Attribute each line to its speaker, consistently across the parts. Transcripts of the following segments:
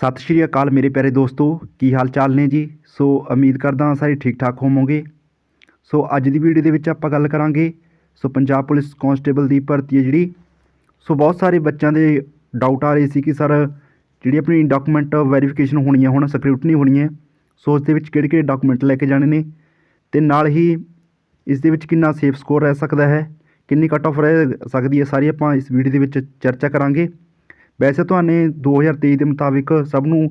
Speaker 1: ਸਤਿ ਸ਼੍ਰੀ ਅਕਾਲ ਮੇਰੇ ਪਿਆਰੇ ਦੋਸਤੋ, ਕੀ ਹਾਲ ਚਾਲ ਨੇ ਜੀ? ਸੋ ਉਮੀਦ ਕਰਦਾ ਹਾਂ ਸਾਰੇ ਠੀਕ ਠਾਕ ਹੋਵੋਗੇ। ਸੋ ਅੱਜ ਦੀ ਵੀਡੀਓ ਦੇ ਵਿੱਚ ਆਪਾਂ ਗੱਲ ਕਰਾਂਗੇ, ਸੋ ਪੰਜਾਬ ਪੁਲਿਸ ਕਾਂਸਟੇਬਲ ਦੀ ਭਰਤੀ ਹੈ ਜਿਹੜੀ। ਸੋ ਬਹੁਤ ਸਾਰੇ ਬੱਚਿਆਂ ਦੇ ਡਾਊਟ ਆ ਰਹੇ ਸੀ ਕਿ ਸਰ ਜਿਹੜੀ ਆਪਣੀ ਡਾਕੂਮੈਂਟ ਵੈਰੀਫਿਕੇਸ਼ਨ ਹੋਣੀ ਹੈ ਹੁਣ ਸਕ੍ਰਿਪਟਨੀ ਹੋਣੀ ਹੈ ਸੋ ਉਸ ਦੇ ਵਿੱਚ ਕਿਹੜੇ ਕਿਹੜੇ ਡਾਕੂਮੈਂਟ ਲੈ ਕੇ ਜਾਣੇ ਨੇ? ਤੇ ਨਾਲ ਹੀ ਇਸ ਦੇ ਵਿੱਚ ਕਿੰਨਾ ਸੇਫ ਸਕੋਰ ਰਹਿ ਸਕਦਾ ਹੈ? ਕਿੰਨੀ ਕੱਟ ਆਫ ਰਹਿ ਸਕਦੀ ਹੈ? ਸਾਰੀ ਆਪਾਂ ਇਸ ਵੀਡੀਓ ਦੇ ਵਿੱਚ ਚਰਚਾ ਕਰਾਂਗੇ। ਵੈਸੇ ਤੁਹਾਨੂੰ 2023 ਦੇ ਮੁਤਾਬਿਕ ਸਭ ਨੂੰ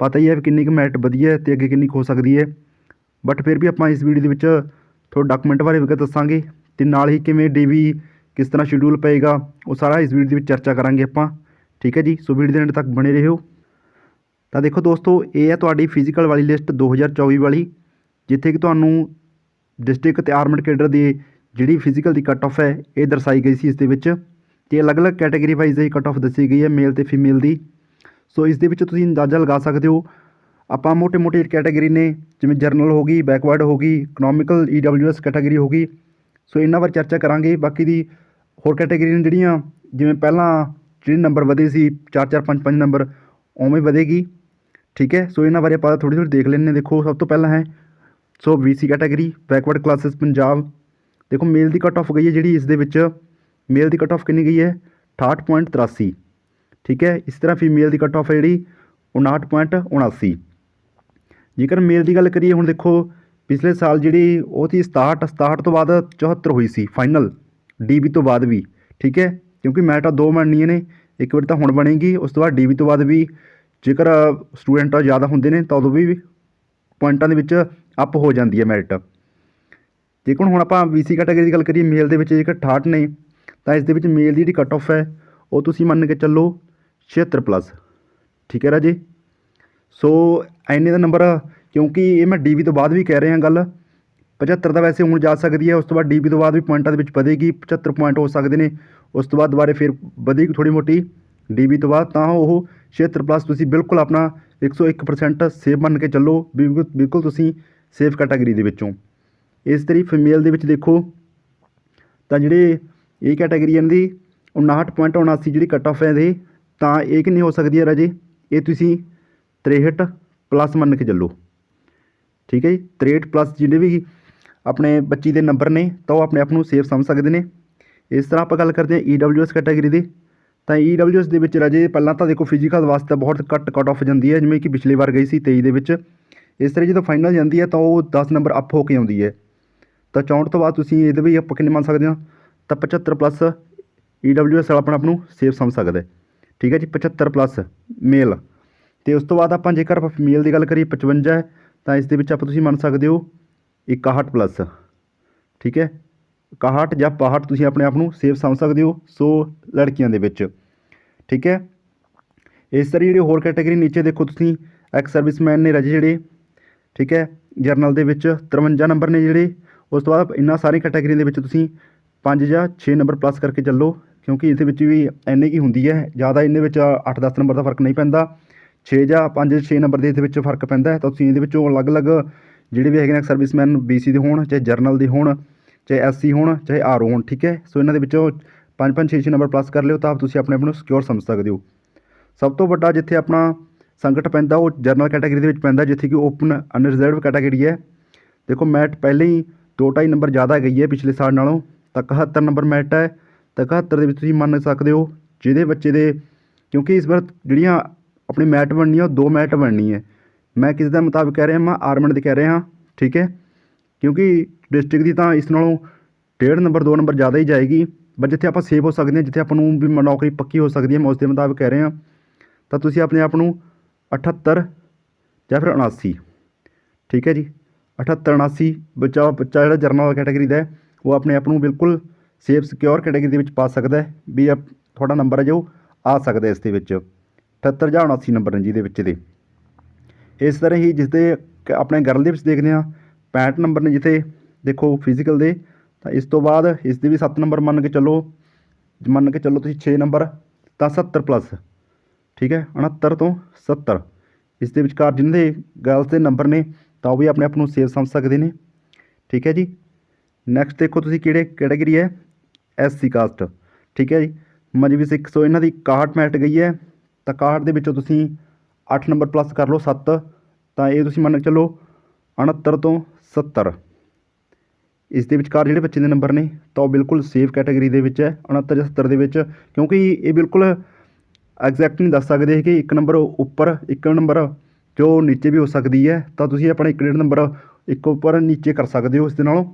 Speaker 1: ਪਤਾ ਹੀ ਹੈ ਵੀ ਕਿੰਨੀ ਕੁ ਮੈਰਿਟ ਵਧੀਆ ਹੈ ਤੇ ਅੱਗੇ ਕਿੰਨੀ ਕੁ ਹੋ ਸਕਦੀ ਹੈ। ਬਟ ਫਿਰ ਵੀ ਆਪਾਂ ਇਸ ਵੀਡੀਓ ਦੇ ਵਿੱਚ ਥੋੜਾ ਡਾਕੂਮੈਂਟ ਬਾਰੇ ਵਿਗਤ ਦੱਸਾਂਗੇ ਤੇ ਨਾਲ ਹੀ ਕਿਵੇਂ ਡੀਵੀ ਕਿਸ ਤਰ੍ਹਾਂ ਸ਼ਡਿਊਲ ਪਏਗਾ, ਉਹ ਸਾਰਾ ਇਸ ਵੀਡੀਓ ਦੇ ਵਿੱਚ ਚਰਚਾ ਕਰਾਂਗੇ ਆਪਾਂ। ਠੀਕ ਹੈ ਜੀ? ਸੋ ਵੀਡੀਓ ਦੇ ਐਂਡ ਤੱਕ ਬਣੇ ਰਹੋ। ਤਾਂ ਦੇਖੋ ਦੋਸਤੋ, ਇਹ ਹੈ ਤੁਹਾਡੀ ਫਿਜ਼ੀਕਲ ਵਾਲੀ ਲਿਸਟ 2024 ਵਾਲੀ, ਜਿੱਥੇ ਕਿ ਤੁਹਾਨੂੰ ਡਿਸਟ੍ਰਿਕਟ ਤੇ ਆਰਮਡ ਕੇਡਰ ਦੀ ਜਿਹੜੀ ਫਿਜ਼ੀਕਲ ਦੀ ਕੱਟ ਆਫ ਹੈ, ਇਹ ਦਰਸਾਈ ਗਈ ਸੀ ਇਸ ਦੇ ਵਿੱਚ। ਕਿ ਅਲੱਗ-ਅਲੱਗ ਕੈਟਾਗਰੀ ਵਾਈਜ਼ ਇਹ ਕੱਟ ਆਫ ਦੱਸੀ ਗਈ ਹੈ ਮੇਲ ਤੇ ਫੀਮੇਲ ਦੀ। ਸੋ ਇਸ ਦੇ ਵਿੱਚ ਤੁਸੀਂ ਅੰਦਾਜ਼ਾ ਲਗਾ ਸਕਦੇ ਹੋ। ਆਪਾਂ ਮੋਟੇ-ਮੋਟੇ ਕੈਟਾਗਰੀ ਨੇ, ਜਿਵੇਂ ਜਰਨਲ ਹੋ ਗਈ ਬੈਕਵਰਡ ਹੋ ਗਈ ਇਕਨੋਮਿਕਲ ਈਡਬਲਯੂਐਸ ਕੈਟਾਗਰੀ ਹੋ ਗਈ। ਸੋ ਇਹਨਾਂ ਬਾਰੇ ਚਰਚਾ ਕਰਾਂਗੇ। ਬਾਕੀ ਦੀ ਹੋਰ ਕੈਟਾਗਰੀ ਨੇ ਜਿਹੜੀਆਂ, ਜਿਵੇਂ ਪਹਿਲਾਂ ਜਿਹੜੇ ਨੰਬਰ ਵਧੇ ਸੀ 4 4 5 5 ਨੰਬਰ ਉਵੇਂ ਵਧੇਗੀ। ਠੀਕ ਹੈ? ਸੋ ਇਹਨਾਂ ਬਾਰੇ ਆਪਾਂ ਥੋੜੀ ਥੋੜੀ ਦੇਖ ਲੈਣੇ ਦੇਖੋ, ਸਭ ਤੋਂ ਪਹਿਲਾਂ ਹੈ so BC category backward classes Punjab. ਦੇਖੋ ਮੇਲ ਦੀ ਕਟ-ਆਫ ਗਈ ਹੈ ਜਿਹੜੀ ਇਸ ਦੇ ਵਿੱਚ ਮੇਲ ਦੀ ਕੱਟ ਆਫ ਕਿੰਨੀ ਗਈ ਹੈ? 68.83 ਠੀਕ ਹੈ? ਇਸ ਤਰ੍ਹਾਂ ਫੀਮੇਲ ਦੀ ਕੱਟ ਆਫ ਹੈ ਜਿਹੜੀ 59.79 ਜੇਕਰ ਮੇਲ ਦੀ ਗੱਲ ਕਰੀਏ, ਹੁਣ ਦੇਖੋ, ਪਿਛਲੇ ਸਾਲ ਜਿਹੜੀ ਉਹ ਸੀ 67 67 ਤੋਂ ਬਾਅਦ 74 ਹੋਈ ਸੀ ਫਾਈਨਲ ਡੀਬੀ ਤੋਂ ਬਾਅਦ ਵੀ। ਠੀਕ ਹੈ? ਕਿਉਂਕਿ ਮੈਟਾ ਦੋ ਬਣਨੀਆਂ ਨੇ, ਇੱਕ ਵਾਰ ਤਾਂ ਹੁਣ ਬਣੇਗੀ, ਉਸ ਤੋਂ ਬਾਅਦ ਡੀਬੀ ਤੋਂ ਬਾਅਦ ਵੀ ਜੇਕਰ ਸਟੂਡੈਂਟ ਜ਼ਿਆਦਾ ਹੁੰਦੇ ਨੇ, ਤਾਂ ਉਦੋਂ ਵੀ ਪੁਆਇੰਟਾਂ ਦੇ ਵਿੱਚ ਅਪ ਹੋ ਜਾਂਦੀ ਹੈ ਮੈਰਿਟ ਜੇਕਰ ਹੁਣ ਆਪਾਂ BC ਕੈਟਾਗਰੀ ਦੀ ਗੱਲ ਕਰੀਏ ਮੇਲ ਦੇ ਵਿੱਚ ਜੇਕਰ 68 ਨੇ ਤਾਂ ਇਸ ਦੇ ਵਿੱਚ ਮੇਲ ਦੀ ਜਿਹੜੀ ਕੱਟ ਆਫ ਹੈ, ਉਹ ਤੁਸੀਂ ਮੰਨ ਕੇ ਚੱਲੋ 76 ਪਲੱਸ ਠੀਕ ਹੈ ਰਾਜੇ? ਸੋ ਐਨੇ ਦਾ ਨੰਬਰ ਕਿਉਂਕਿ ਇਹ ਮੈਂ ਡੀਬੀ ਤੋਂ ਬਾਅਦ ਵੀ ਕਹਿ ਰਿਹਾ ਗੱਲ। 75 ਦਾ ਵੈਸੇ ਹੁਣ ਜਾ ਸਕਦੀ ਹੈ, ਉਸ ਤੋਂ ਬਾਅਦ ਡੀਬੀ ਤੋਂ ਬਾਅਦ ਵੀ ਪੁਆਇੰਟਾਂ ਦੇ ਵਿੱਚ ਵਧੇਗੀ 75 ਪੁਆਇੰਟ ਹੋ ਸਕਦੇ ਨੇ। ਉਸ ਤੋਂ ਬਾਅਦ ਦੁਬਾਰੇ ਫਿਰ ਵਧੇਗੀ ਥੋੜੀ ਮੋਟੀ ਡੀਬੀ ਤੋਂ ਬਾਅਦ, ਤਾਂ ਉਹ 76 ਪਲੱਸ ਤੁਸੀਂ ਬਿਲਕੁਲ ਆਪਣਾ 101% ਸੇਫ ਮੰਨ ਕੇ ਚੱਲੋ ਬਿਲਕੁਲ ਬਿਲਕੁਲ ਤੁਸੀਂ ਸੇਫ ਕੈਟਾਗਰੀ ਦੇ ਵਿੱਚੋਂ। ਇਸ ਤਰੀ ਫੀਮੇਲ ਦੇ ਵਿੱਚ ਦੇਖੋ, ਤਾਂ ਜਿਹੜੇ ਇਹ ਕੈਟਾਗਰੀ ਇਹਨਾਂ ਦੀ 59.79 ਜਿਹੜੀ ਕੱਟ ਆਫ ਹੈ ਇਹਦੇ, ਤਾਂ ਇਹ ਕਿੰਨੀ ਹੋ ਸਕਦੀ ਹੈ ਰਾਜੇ? ਇਹ ਤੁਸੀਂ 63 ਪਲੱਸ ਮੰਨ ਕੇ ਚੱਲੋ। ਠੀਕ ਹੈ ਜੀ? 63 ਪਲੱਸ ਜਿਹੜੇ ਵੀ ਆਪਣੇ ਬੱਚੀ ਦੇ ਨੰਬਰ ਨੇ, ਤਾਂ ਉਹ ਆਪਣੇ ਆਪ ਨੂੰ ਸੇਫ ਸਮਝ ਸਕਦੇ ਨੇ। ਇਸ ਤਰ੍ਹਾਂ ਆਪਾਂ ਗੱਲ ਕਰਦੇ ਹਾਂ EWS ਕੈਟਾਗਰੀ ਦੀ। ਤਾਂ EWS ਦੇ ਵਿੱਚ ਰਾਜੇ, ਪਹਿਲਾਂ ਤਾਂ ਦੇਖੋ ਫਿਜ਼ੀਕਲ ਵਾਸਤੇ ਬਹੁਤ ਘੱਟ ਕੱਟ ਆਫ ਜਾਂਦੀ ਹੈ, ਜਿਵੇਂ ਕਿ ਪਿਛਲੀ ਵਾਰ ਗਈ ਸੀ 23 ਦੇ ਵਿੱਚ। ਇਸ ਤਰ੍ਹਾਂ ਜਦੋਂ ਫਾਈਨਲ ਜਾਂਦੀ ਹੈ, ਤਾਂ ਉਹ 10 ਨੰਬਰ ਅਪ ਹੋ ਕੇ ਆਉਂਦੀ ਹੈ। ਤਾਂ 64 ਤੋਂ ਬਾਅਦ ਤੁਸੀਂ ਇਹਦੇ ਵੀ ਆਪਾਂ ਕਿੰਨੇ ਮੰਨ ਸਕਦੇ ਹਾਂ? ਤਾਂ 75 ਪਲੱਸ EWS ਵਾਲਾ ਆਪਣਾ ਆਪ ਨੂੰ ਸੇਫ ਸਮਝ ਸਕਦਾ ਠੀਕ ਹੈ ਜੀ 75 ਪਲੱਸ ਮੇਲ ਤੇ ਉਸ ਤੋਂ ਬਾਅਦ ਆਪਾਂ ਜੇਕਰ ਆਪਾਂ ਫੀਮੇਲ ਦੀ ਗੱਲ ਕਰੀਏ 55 ਤਾਂ ਇਸ ਦੇ ਵਿੱਚ ਆਪਾਂ ਤੁਸੀਂ ਮੰਨ ਸਕਦੇ ਹੋ 61 ਪਲੱਸ ਠੀਕ ਹੈ 61 ਜਾਂ 62 ਤੁਸੀਂ ਆਪਣੇ ਆਪ ਨੂੰ ਸੇਫ ਸਮਝ ਸਕਦੇ ਹੋ ਸੋ ਲੜਕੀਆਂ ਦੇ ਵਿੱਚ। ਠੀਕ ਹੈ, ਇਸ ਤਰ੍ਹਾਂ ਜਿਹੜੀ ਹੋਰ ਕੈਟਾਗਰੀ ਨੀਚੇ ਦੇਖੋ ਤੁਸੀਂ ਐਕਸ ਸਰਵਿਸਮੈਨ ਨੇ ਰਾਜੇ ਜਿਹੜੇ, ਠੀਕ ਹੈ ਜਰਨਲ ਦੇ ਵਿੱਚ 53 ਨੰਬਰ ਨੇ ਜਿਹੜੇ, ਉਸ ਤੋਂ ਬਾਅਦ ਇਹਨਾਂ ਸਾਰੀ ਕੈਟਾਗਰੀਆਂ ਦੇ ਵਿੱਚ ਤੁਸੀਂ 5 ਜਾਂ 6 ਨੰਬਰ ਪਲੱਸ ਕਰਕੇ ਚੱਲੋ, ਕਿਉਂਕਿ ਇਹਦੇ ਵਿੱਚ ਵੀ ਐਨੇ ਕੀ ਹੁੰਦੀ ਹੈ, ਜ਼ਿਆਦਾ ਇਹਦੇ ਵਿੱਚ 8-10 ਨੰਬਰ ਦਾ ਫ਼ਰਕ ਨਹੀਂ ਪੈਂਦਾ। 6 ਜਾਂ 5-6 ਨੰਬਰ ਦੇ ਇਹਦੇ ਵਿੱਚ ਫ਼ਰਕ ਪੈਂਦਾ ਤਾਂ ਤੁਸੀਂ ਇਹਦੇ ਵਿੱਚੋਂ ਅਲੱਗ-ਅਲੱਗ ਜਿਹੜੇ ਵੀ ਹੈਗੇ ਨੇ ਸਰਵਿਸਮੈਨ BC ਦੇ ਹੋਣ, ਚਾਹੇ ਜਰਨਲ ਦੇ ਹੋਣ, ਚਾਹੇ SC ਹੋਣ, ਚਾਹੇ ਆਰਓ ਹੋਣ, ਠੀਕ ਹੈ? ਸੋ ਇਹਨਾਂ ਦੇ ਵਿੱਚੋਂ 5-5 6-6 ਨੰਬਰ ਪਲੱਸ ਕਰ ਲਿਓ, ਤਾਂ ਤੁਸੀਂ ਆਪਣੇ ਆਪ ਨੂੰ ਸਿਕਿਉਰ ਸਮਝ ਸਕਦੇ ਹੋ। ਸਭ ਤੋਂ ਵੱਡਾ ਜਿੱਥੇ ਆਪਣਾ ਸੰਕਟ ਪੈਂਦਾ, ਉਹ ਜਰਨਲ ਕੈਟਾਗਰੀ ਦੇ ਵਿੱਚ ਪੈਂਦਾ, ਜਿੱਥੇ ਕਿ ਓਪਨ ਅਨਰਿਜ਼ਰਵਡ ਕੈਟਾਗਰੀ ਹੈ। ਦੇਖੋ ਮੈਟ ਪਹਿਲੇ ਹੀ 2.5 ਨੰਬਰ ਜ਼ਿਆਦਾ ਗਈ ਹੈ ਪਿਛਲੇ ਸਾਲ ਨਾਲੋਂ। ਤਾਂ 71 ਨੰਬਰ ਮੈਟ ਹੈ, ਤਾਂ 71 ਦੇ ਵਿੱਚ ਤੁਸੀਂ ਮੰਨ ਸਕਦੇ ਹੋ ਜਿਹਦੇ ਬੱਚੇ ਦੇ, ਕਿਉਂਕਿ ਇਸ ਵਾਰ ਜਿਹੜੀਆਂ ਆਪਣੀ ਮੈਟ ਬਣਨੀ ਹੈ ਉਹ ਦੋ ਮੈਟ ਬਣਨੀ ਹੈ। ਮੈਂ ਕਿਸ ਦਾ ਮੁਤਾਬਕ ਕਹਿ ਰਿਹਾ, ਮੈਂ ਆਰਮਡ ਦੇ ਕਹਿ ਰਿਹਾ, ਠੀਕ ਹੈ? ਕਿਉਂਕਿ ਡਿਸਟ੍ਰਿਕਟ ਦੀ ਤਾਂ ਇਸ ਨਾਲੋਂ ਡੇਢ ਨੰਬਰ, ਦੋ ਨੰਬਰ ਜ਼ਿਆਦਾ ਹੀ ਜਾਏਗੀ। ਬਟ ਜਿੱਥੇ ਆਪਾਂ ਸੇਵ ਹੋ ਸਕਦੇ ਹਾਂ, ਜਿੱਥੇ ਆਪਾਂ ਨੂੰ ਵੀ ਨੌਕਰੀ ਪੱਕੀ ਹੋ ਸਕਦੀ ਹੈ, ਮੈਂ ਉਸ ਦੇ ਮੁਤਾਬਕ ਕਹਿ ਰਿਹਾ। ਤਾਂ ਤੁਸੀਂ ਆਪਣੇ ਆਪ ਨੂੰ 78 ਜਾਂ ਫਿਰ 79 ਠੀਕ ਹੈ ਜੀ? 78 79 ਬੱਚਾ ਬੱਚਾ ਜਿਹੜਾ ਜਰਨਲ ਕੈਟਾਗਰੀ ਦਾ ਹੈ ਉਹ ਆਪਣੇ ਆਪ ਨੂੰ ਬਿਲਕੁਲ ਸੇਫ ਸਿਕਿਉਰ ਕੈਟਾਗਰੀ ਦੇ ਵਿੱਚ ਪਾ ਸਕਦਾ ਹੈ ਵੀ ਆਪ- ਤੁਹਾਡਾ ਨੰਬਰ ਹੈ ਜੋ ਆ ਸਕਦਾ ਇਸ ਦੇ ਵਿੱਚ। 78 ਜਾਂ 79 ਨੰਬਰ ਨੇ ਜਿਹਦੇ ਵਿੱਚ ਦੇ ਇਸ ਤਰ੍ਹਾਂ ਹੀ ਜਿਸ ਦੇ ਆਪਣੇ ਗਰਲ ਦੇ ਵਿੱਚ ਦੇਖਦੇ ਹਾਂ 65 ਨੰਬਰ ਨੇ ਜਿੱਥੇ, ਦੇਖੋ ਫਿਜ਼ੀਕਲ ਦੇ, ਤਾਂ ਇਸ ਤੋਂ ਬਾਅਦ ਇਸ ਦੇ ਵੀ 7 ਨੰਬਰ ਮੰਨ ਕੇ ਚੱਲੋ, ਮੰਨ ਕੇ ਚੱਲੋ ਤੁਸੀਂ 6 ਨੰਬਰ ਤਾਂ 70 ਪਲੱਸ ਠੀਕ ਹੈ 69 ਤੋਂ 70 ਇਸ ਦੇ ਵਿਚਕਾਰ ਜਿਹਨਾਂ ਦੇ ਗਰਲਸ ਦੇ ਨੰਬਰ ਨੇ, ਤਾਂ ਉਹ ਵੀ ਆਪਣੇ ਆਪ ਨੂੰ ਸੇਫ ਸਮਝ ਸਕਦੇ ਨੇ, ਠੀਕ ਹੈ ਜੀ। ਨੈਕਸਟ ਦੇਖੋ ਤੁਸੀਂ ਕਿਹੜੇ ਕੈਟਾਗਰੀ ਹੈ? ਐਸ ਸੀ ਕਾਸਟ ਠੀਕ ਹੈ ਜੀ? ਮਜਬੀ ਸਿੱਖ। ਸੋ ਇਹਨਾਂ ਦੀ 61 ਮੈਟ ਗਈ ਹੈ। ਤਾਂ 61 ਦੇ ਵਿੱਚੋਂ ਤੁਸੀਂ 8 ਨੰਬਰ ਪਲੱਸ ਕਰ ਲਓ 7 ਤਾਂ ਇਹ ਤੁਸੀਂ ਮੰਨ ਕੇ ਚੱਲੋ 69 ਤੋਂ 70 ਇਸ ਦੇ ਵਿਚਕਾਰ ਜਿਹੜੇ ਬੱਚੇ ਦੇ ਨੰਬਰ ਨੇ, ਤਾਂ ਉਹ ਬਿਲਕੁਲ ਸੇਫ ਕੈਟਾਗਰੀ ਦੇ ਵਿੱਚ ਹੈ 69 ਜਾਂ 70 ਦੇ ਵਿੱਚ। ਕਿਉਂਕਿ ਇਹ ਬਿਲਕੁਲ ਐਗਜ਼ੈਕਟ ਨਹੀਂ ਦੱਸ ਸਕਦੇ ਕਿ ਇੱਕ ਨੰਬਰ ਉੱਪਰ, ਇੱਕ ਨੰਬਰ ਜੋ ਨੀਚੇ ਵੀ ਹੋ ਸਕਦੀ ਹੈ। ਤਾਂ ਤੁਸੀਂ ਆਪਣਾ ਇੱਕ ਡੇਢ ਨੰਬਰ ਇੱਕ ਉੱਪਰ ਨੀਚੇ ਕਰ ਸਕਦੇ ਹੋ ਇਸ ਦੇ ਨਾਲੋਂ।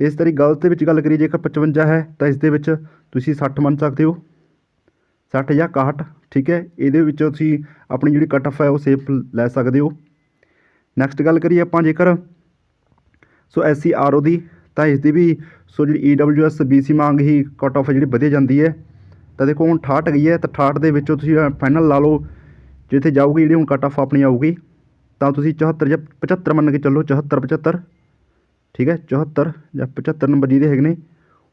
Speaker 1: ਇਸ ਤਰੀ ਗਲਤ ਦੇ ਵਿੱਚ ਗੱਲ ਕਰੀਏ ਜੇਕਰ 55 ਹੈ, ਤਾਂ ਇਸ ਦੇ ਵਿੱਚ ਤੁਸੀਂ 60 ਮੰਨ ਸਕਦੇ ਹੋ। 60 ਜਾਂ 61 ਠੀਕ ਹੈ? ਇਹਦੇ ਵਿੱਚ ਤੁਸੀਂ ਆਪਣੀ ਜਿਹੜੀ ਕੱਟ ਆਫ ਹੈ, ਉਹ ਸੇਫ ਲੈ ਸਕਦੇ ਹੋ। ਨੈਕਸਟ ਗੱਲ ਕਰੀਏ ਆਪਾਂ ਜੇਕਰ, so S C R O ਦੀ, ਤਾਂ ਇਸ ਦੀ ਵੀ, ਸੋ ਜਿਹੜੀ E W S B C ਮੰਗ ਹੀ ਕੱਟ ਆਫ ਜਿਹੜੀ ਵਧੇ ਜਾਂਦੀ ਹੈ। ਤਾਂ ਦੇਖੋ, ਹੁਣ 68 ਗਈ ਹੈ, ਤਾਂ 68 ਦੇ ਵਿੱਚੋਂ ਤੁਸੀਂ ਫਾਈਨਲ ਲਾ ਲਓ, ਜਿੱਥੇ ਜਾਊਗੀ, ਜਿਹੜੀ ਹੁਣ ਕੱਟ ਆਫ ਆਪਣੀ ਆਊਗੀ, ਤਾਂ ਤੁਸੀਂ 74 ਜਾਂ 75 ਮੰਨ ਕੇ ਚੱਲੋ 74 75 ਠੀਕ ਹੈ 74 ਜਾਂ 75 ਨੰਬਰ ਜਿਹਦੇ ਹੈਗੇ ਨੇ,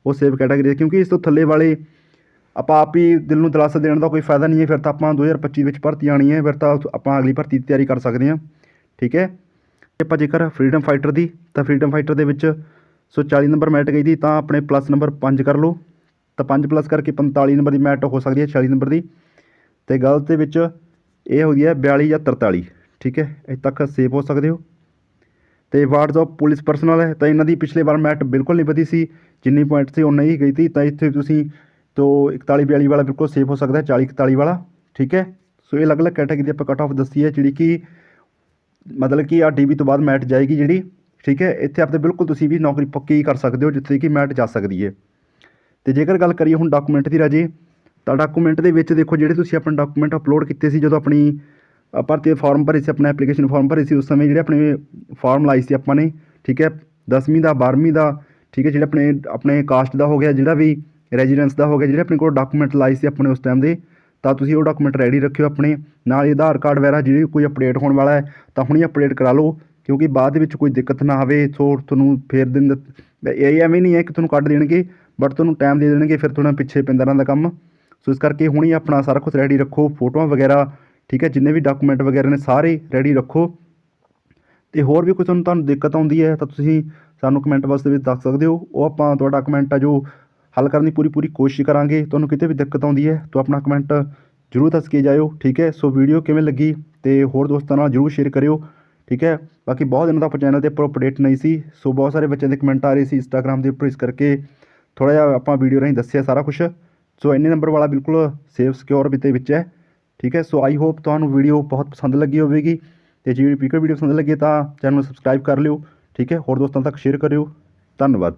Speaker 1: ਉਹ ਸੇਵ ਕੈਟਾਗਰੀ ਕਿਉਂਕਿ ਇਸ ਤੋਂ ਥੱਲੇ ਵਾਲੇ ਆਪਾਂ ਆਪ ਹੀ ਦਿਲ ਨੂੰ ਦਲਾਸਾ ਦੇਣ ਦਾ ਕੋਈ ਫਾਇਦਾ ਨਹੀਂ ਹੈ, ਫਿਰ ਤਾਂ ਆਪਾਂ 2025 ਵਿੱਚ ਭਰਤੀ ਆਣੀ ਹੈ, ਫਿਰ ਤਾਂ ਆਪਾਂ ਅਗਲੀ ਭਰਤੀ ਦੀ ਤਿਆਰੀ ਕਰ ਸਕਦੇ ਹਾਂ, ਠੀਕ ਹੈ। ਜੇ ਆਪਾਂ ਜੇਕਰ ਫਰੀडम ਫਾਈਟਰ ਦੀ, ਤਾਂ ਫਰੀडम ਫਾਈਟਰ ਦੇ ਵਿੱਚ 140 ਨੰਬਰ ਮੈਟ ਗਈ ਦੀ, ਤਾਂ ਆਪਣੇ ਪਲੱਸ ਨੰਬਰ 5 ਕਰ ਲਓ। ਤਾਂ 5 ਪਲੱਸ ਕਰਕੇ 45 ਨੰਬਰ ਦੀ ਮੈਟ ਹੋ ਸਕਦੀ ਹੈ 46 ਨੰਬਰ ਦੀ। ਤੇ ਗਲਤ ਦੇ ਵਿੱਚ ਇਹ ਹੋ ਗਈ ਹੈ 42 ਜਾਂ 43 ਠੀਕ ਹੈ ਇੱਥੇ ਤੱਕ ਸੇਵ ਹੋ ਸਕਦੇ ਹੋ। ਤੇ ਵਾਰਡਸ ਆਫ ਪੁਲਿਸ ਪਰਸਨਲ ਹੈ, ਤਾਂ ਇਹਨਾਂ ਦੀ ਪਿਛਲੇ ਵਾਰ ਮੈਟ ਬਿਲਕੁਲ ਨਹੀਂ ਵਧੀ ਸੀ। ਜਿੰਨੀ ਪੁਆਇੰਟ ਸੀ ਉਨਾ ਹੀ ਗਈ ਸੀ, ਤਾਂ ਇੱਥੇ ਤੁਸੀਂ ਤੋਂ 41 42 ਵਾਲਾ ਬਿਲਕੁਲ ਸੇਫ ਹੋ ਸਕਦਾ ਹੈ 40 41 ਵਾਲਾ, ਠੀਕ ਹੈ? ਸੋ ਇਹ ਅਲੱਗ-ਅਲੱਗ ਕੈਟਾਗਰੀ ਦੀ ਆਪਾਂ ਕਟ ਆਫ ਦੱਸੀ ਹੈ, ਜਿਹੜੀ ਕਿ ਮਤਲਬ ਕਿ ਆ ਡੀਬੀ ਤੋਂ ਬਾਅਦ ਮੈਟ ਜਾਏਗੀ ਜਿਹੜੀ, ਠੀਕ ਹੈ? ਇੱਥੇ ਆਪਦੇ ਬਿਲਕੁਲ ਤੁਸੀਂ ਵੀ ਨੌਕਰੀ ਪੱਕੀ ਕਰ ਸਕਦੇ ਹੋ, ਜਿੱਥੇ ਕਿ ਮੈਟ ਜਾ ਸਕਦੀ ਹੈ। ਤੇ ਜੇਕਰ ਗੱਲ ਕਰੀਏ ਹੁਣ ਡਾਕੂਮੈਂਟ ਦੀ ਰਾਜੇ, ਤਾਂ ਡਾਕੂਮੈਂਟ ਦੇ ਵਿੱਚ ਦੇਖੋ, ਜਿਹੜੇ ਤੁਸੀਂ ਆਪਣੇ ਡਾਕੂਮੈਂਟ ਅਪਲੋਡ ਕੀਤੇ ਸੀ, ਜਦੋਂ ਆਪਣੀ ਭਰਤੀ ਦੇ ਫਾਰਮ ਭਰੇ ਸੀ, ਆਪਣਾ ਐਪਲੀਕੇਸ਼ਨ ਫਾਰਮ ਭਰੇ ਸੀ, ਉਸ ਸਮੇਂ ਜਿਹੜੇ ਆਪਣੇ ਫਾਰਮ ਲਾਈ ਸੀ ਆਪਾਂ ਨੇ, ਠੀਕ ਹੈ 10ਵੀਂ ਦਾ 12ਵੀਂ ਦਾ, ਠੀਕ ਹੈ, ਜਿਹੜੇ ਆਪਣੇ ਆਪਣੇ ਕਾਸਟ ਦਾ ਹੋ ਗਿਆ, ਜਿਹੜਾ ਵੀ ਰੈਜ਼ੀਡੈਂਸ ਦਾ ਹੋ ਗਿਆ, ਜਿਹੜੇ ਆਪਣੇ ਕੋਲ ਡਾਕੂਮੈਂਟ ਲਾਏ ਸੀ ਆਪਣੇ ਉਸ ਟਾਈਮ ਦੇ, ਤਾਂ ਤੁਸੀਂ ਉਹ ਡਾਕੂਮੈਂਟ ਰੈਡੀ ਰੱਖਿਓ ਆਪਣੇ, ਨਾਲ ਹੀ ਆਧਾਰ ਕਾਰਡ ਵਗੈਰਾ ਜਿਹੜੀ ਕੋਈ ਅਪਡੇਟ ਹੋਣ ਵਾਲਾ ਹੈ, ਤਾਂ ਹੁਣੀ ਅਪਡੇਟ ਕਰਾ ਲਓ, ਕਿਉਂਕਿ ਬਾਅਦ ਦੇ ਵਿੱਚ ਕੋਈ ਦਿੱਕਤ ਨਾ ਆਵੇ ਸੋ ਤੁਹਾਨੂੰ ਫੇਰ ਦਿਨ ਇਹ ਐਵੇਂ ਨਹੀਂ ਹੈ ਕਿ ਤੁਹਾਨੂੰ ਕੱਢ ਦੇਣਗੇ ਬਟ ਤੁਹਾਨੂੰ ਟਾਈਮ ਦੇ ਦੇਣਗੇ, ਫਿਰ ਥੋੜਾ ਪਿੱਛੇ ਪੈਂਦਾ ਰਹਿੰਦਾ ਕੰਮ, ਸੋ ਇਸ ਕਰਕੇ ਹੁਣੇ ਆਪਣਾ ਸਾਰਾ ਕੁਝ ਰੈਡੀ ਰੱਖੋ, ਫੋਟੋਆਂ ਵਗੈਰਾ ਠੀਕ ਹੈ, ਜਿੰਨੇ ਵੀ ਡਾਕੂਮੈਂਟ ਵਗੈਰਾ ਨੇ ਸਾਰੇ ਰੈਡੀ ਰੱਖੋ। ਤੇ ਹੋਰ ਵੀ ਕੋਈ ਤੁਹਾਨੂੰ ਤੁਹਾਨੂੰ ਦਿੱਕਤ ਆਉਂਦੀ ਹੈ ਤਾਂ ਤੁਸੀਂ ਸਾਨੂੰ ਕਮੈਂਟ ਬਾਕਸ ਦੇ ਵਿੱਚ ਦੱਸ ਸਕਦੇ ਹੋ। ਉਹ ਆਪਾਂ ਤੁਹਾਡਾ ਕਮੈਂਟ ਆ ਜੋ ਹੱਲ ਕਰਨ ਦੀ ਪੂਰੀ ਪੂਰੀ ਕੋਸ਼ਿਸ਼ ਕਰਾਂਗੇ। ਤੁਹਾਨੂੰ ਕਿਤੇ ਵੀ ਦਿੱਕਤ ਆਉਂਦੀ ਹੈ ਤਾਂ ਆਪਣਾ ਕਮੈਂਟ ਜ਼ਰੂਰ ਦੱਸ ਕੇ ਜਾਇਓ, ਠੀਕ ਹੈ। ਸੋ ਵੀਡੀਓ ਕਿਵੇਂ ਲੱਗੀ ਤੇ ਹੋਰ ਦੋਸਤਾਂ ਨਾਲ ਜ਼ਰੂਰ ਸ਼ੇਅਰ ਕਰਿਓ, ਠੀਕ ਹੈ। ਬਾਕੀ ਬਹੁਤ ਦਿਨਾਂ ਦਾ ਆਪਾਂ ਚੈਨਲ ਤੇ ਉੱਪਰ ਅਪਡੇਟ ਨਹੀਂ ਸੀ, ਸੋ ਬਹੁਤ ਸਾਰੇ ਬੱਚਿਆਂ ਦੇ ਕਮੈਂਟ ਆ ਰਹੇ ਸੀ ਇੰਸਟਾਗ੍ਰam ਦੇ ਉੱਪਰ, ਇਸ ਕਰਕੇ ਥੋੜਾ ਜਿਹਾ ਆਪਾਂ ਵੀਡੀਓ ਰਾਹੀਂ ਦੱਸਿਆ ਸਾਰਾ ਕੁਝ ਸੋ ਇੰਨੇ ਨੰਬਰ ਵਾਲਾ ਬਿਲਕੁਲ ਸੇਫ ਸਿਕਿਉਰ ਦੇ ਵਿੱਚ ਹੈ। ਠੀਕ ਹੈ? ਸੋ ਆਈ ਹੋਪ ਤੁਹਾਨੂੰ ਵੀਡੀਓ ਬਹੁਤ ਪਸੰਦ ਲੱਗੀ ਹੋਵੇਗੀ ਤੇ ਜੇ ਵੀਡੀਓ ਪਸੰਦ ਲੱਗੇ ਤਾਂ ਚੈਨਲ ਨੂੰ ਸਬਸਕ੍ਰਾਈਬ ਕਰ ਲਿਓ, ਠੀਕ ਹੈ? ਹੋਰ ਦੋਸਤਾਂ ਤੱਕ ਸ਼ੇਅਰ ਕਰਿਓ। ਧੰਨਵਾਦ।